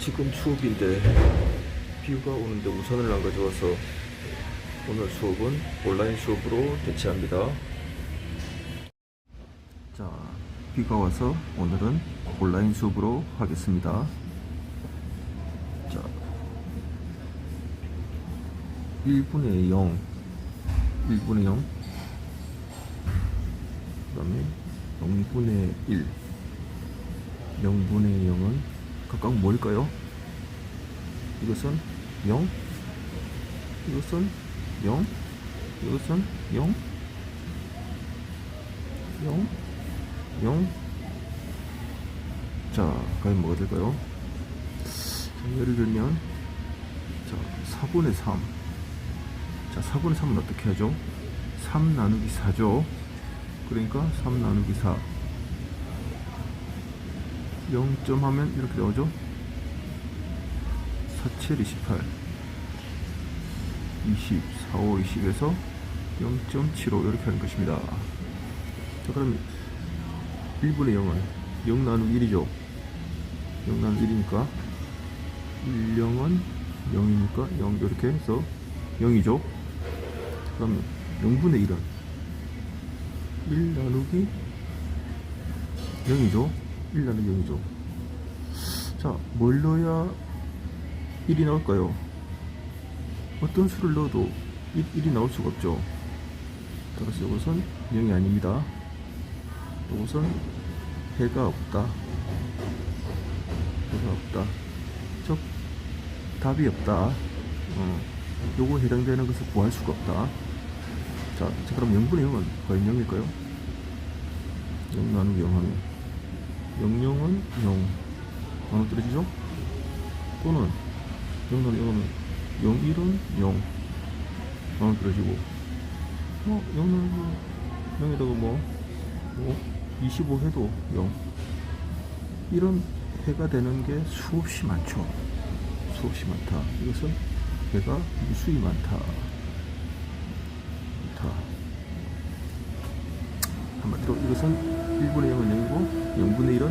지금 수업인데 비가 오는데 우산을 안 가져와서 오늘 수업은 온라인 수업으로 대체합니다. 자, 비가 와서 오늘은 온라인 수업으로 하겠습니다. 자, 1분의 0, 1분의 0, 그 다음에 0분의 1, 0분의 0은 각각 뭘까요? 이것은 0, 이것은 0, 이것은 0, 0, 0. 자, 과연 뭐가 될까요? 자, 예를 들면, 자, 4분의 3. 자, 4분의 3은 어떻게 하죠? 3 나누기 4죠? 그러니까 3 나누기 4. 0점 하면 이렇게 나오죠? 4, 7, 28. 20, 4, 5, 20에서 0.75 이렇게 하는 것입니다. 자, 그럼 1분의 0은 0 나누기 1이죠. 0 나누기 1이니까 1, 0은 0이니까 0 이렇게 해서 0이죠. 그러면 0분의 1은 1 나누기 0이죠. 1 나누기 0이죠. 자, 뭘 넣어야 1이 나올까요? 어떤 수를 넣어도 1, 이 나올 수가 없죠. 따라서 이것은 0이 아닙니다. 이것은 해가 없다. 해가 없다. 즉, 답이 없다. 어, 요거 해당되는 것을 구할 수가 없다. 자, 자, 그럼 0분의 0은 과연 0일까요? 0 나누기 0 하면 00은 0 나눠 떨어지죠? 또는 0 나누기 0 하면 01은 0 나눠 떨어지고. 어, 0 나누기 0에다가 뭐, 뭐 25 해도 0 이런 해가 되는 게 수없이 많죠. 수없이 많다. 이것은 해가 무수히 많다. 한마디로 이것은 1분의 0은 0이고 0분의 1은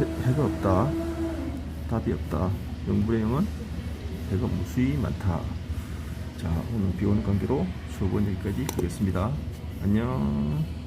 해, 해가 없다. 답이 없다. 0분의 0은 해가 무수히 많다. 자 오늘 비 오는 관계로 수업은 여기까지 하겠습니다. 안녕